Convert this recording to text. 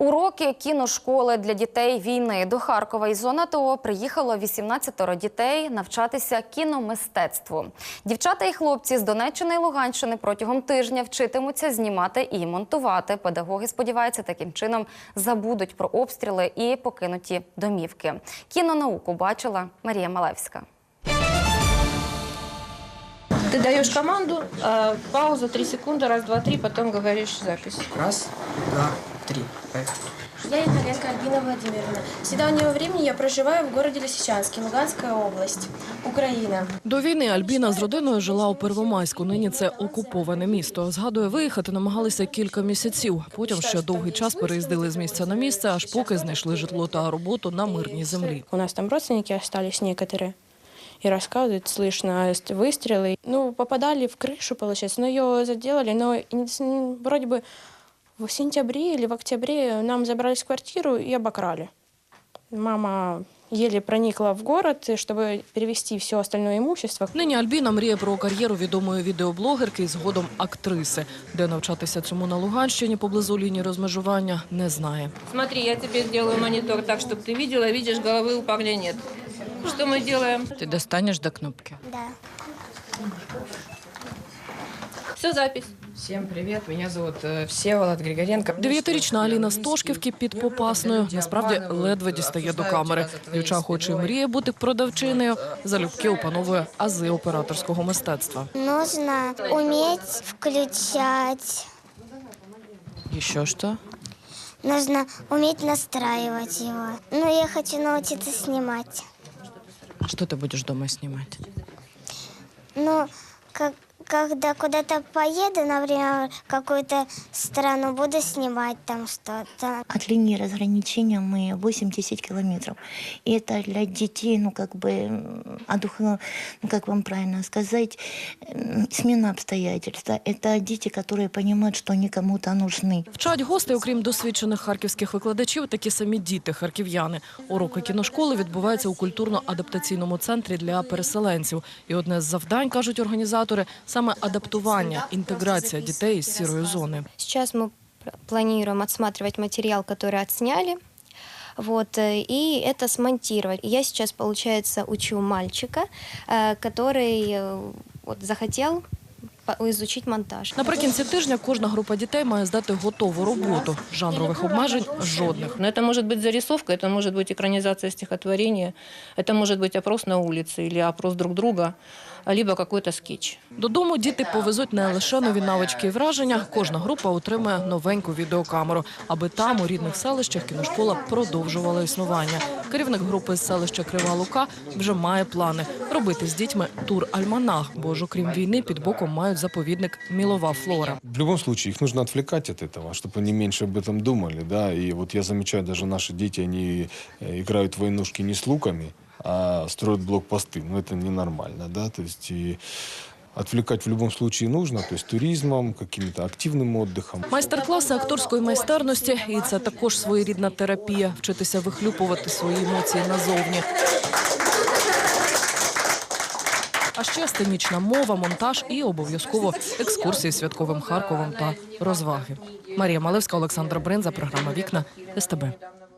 Уроки кіношколи для дітей війни до Харкова із зони АТО приїхало 18 дітей навчатися кіномистецтву. Дівчата і хлопці з Донеччини і Луганщини протягом тижня вчитимуться знімати і монтувати. Педагоги сподіваються, таким чином забудуть про обстріли і покинуті домівки. Кінонауку бачила Марія Малевська. Ты даешь команду, а, пауза 3 секунды, раз, два, три, потом говоришь запись. Раз, два, три. Поехали. Я Итальянка Альбина Владимировна. С недавнего времени я проживаю в городе Лисичанске, Луганская область, Украина. До війни Альбіна з родиною жила у Первомайську. Нині це окуповане місто. Згадує, виїхати намагалися кілька місяців. Потім ще довгий час переїздили з місця на місце, аж поки знайшли житло та роботу на мирній землі. У нас там родственники остались некоторые. И рассказывают, слышно выстрелы. Ну, попадали в крышу, получается. Но ее заделали, но и не с- м, вроде бы в сентябре или в октябре нам забрались в квартиру и обокрали. Мама еле проникла в город, чтобы перевести все остальное имущество. Нині Альбіна мріє про кар'єру відомої відеоблогерки і згодом актриси, де навчатися цьому на Луганщині поблизу лінії розмежування не знає. Смотри, я тебе сделаю монитор так, чтобы ты видела, видишь, головы у парня нет. Что мы делаем? Ти достанеш до кнопки. Да. Все, запись. Всем привет, меня зовут э, Всеволод Григоренко. Дев'ятирічна Аліна Стошківки під Попасною насправді ледве дістає до камери. Дівча хоче і мріє бути продавчиною. Залюбки опановує ази операторського мистецтва. Нужно уметь включать. І що ж то? Нужно уметь настраивать его. Ну, я хочу научиться снимать. ты будешь дома снимать? Ну, когда куда-то поеду, например, в какую-то страну, буду снимать там что-то. От линии разграничения мы 80 километров. И это для детей, ну, как бы, м, одух- ну, как вам правильно сказать, м, смена обстоятельств. Это дети, которые понимают, что они кому-то нужны. Вчать гостей, окрім досвідчених харківських викладачів, такі самі діти харків'яни. Уроки кіношколи відбуваються у культурно-адаптаційному центрі для переселенців. І одне з завдань, кажуть організатори, саме адаптування, інтеграція дітей з сірої зони. Сейчас мы пр- планируем отсматривать материал, который отсняли. Вот, э, и это смонтировать. Я сейчас, получается, учу мальчика, э, который э, вот, захотел по- изучить монтаж. Наприкінці тижня кожна група дітей має здати готову роботу. Жанрових обмежень жодних. Но это может быть зарисовка, это может быть экранизация стихотворения, это может быть опрос на улице или опрос друг друга, либо какой-то скетч. Додому діти повезуть не лише нові навички і враження. Кожна група отримає новеньку відеокамеру, аби там у рідних селищах кіношкола продовжувала існування. Керівник групи з селища Крива Лука вже має плани робити з дітьми тур Альманах, бо ж окрім війни під боком мають заповідник Мілова флора. В любом случае, их нужно отвлекать от этого, чтобы они меньше об этом думали, да. И вот я замечаю, даже наши дети, они э, играют в войнушки не с луками, а строят блокпосты. Ну, это ненормально, да. То есть и отвлекать в любом случае нужно, то есть туризмом, каким-то активным отдыхом. Майстер-класи акторської майстерності, і це також своєрідна терапія вчитися вихлюпувати свої емоції назовні. А ще сценічна мова, монтаж і обов'язково екскурсії святковим Харковом та розваги. Марія Малевська, Олександр Бринза, програма Вікна СТБ.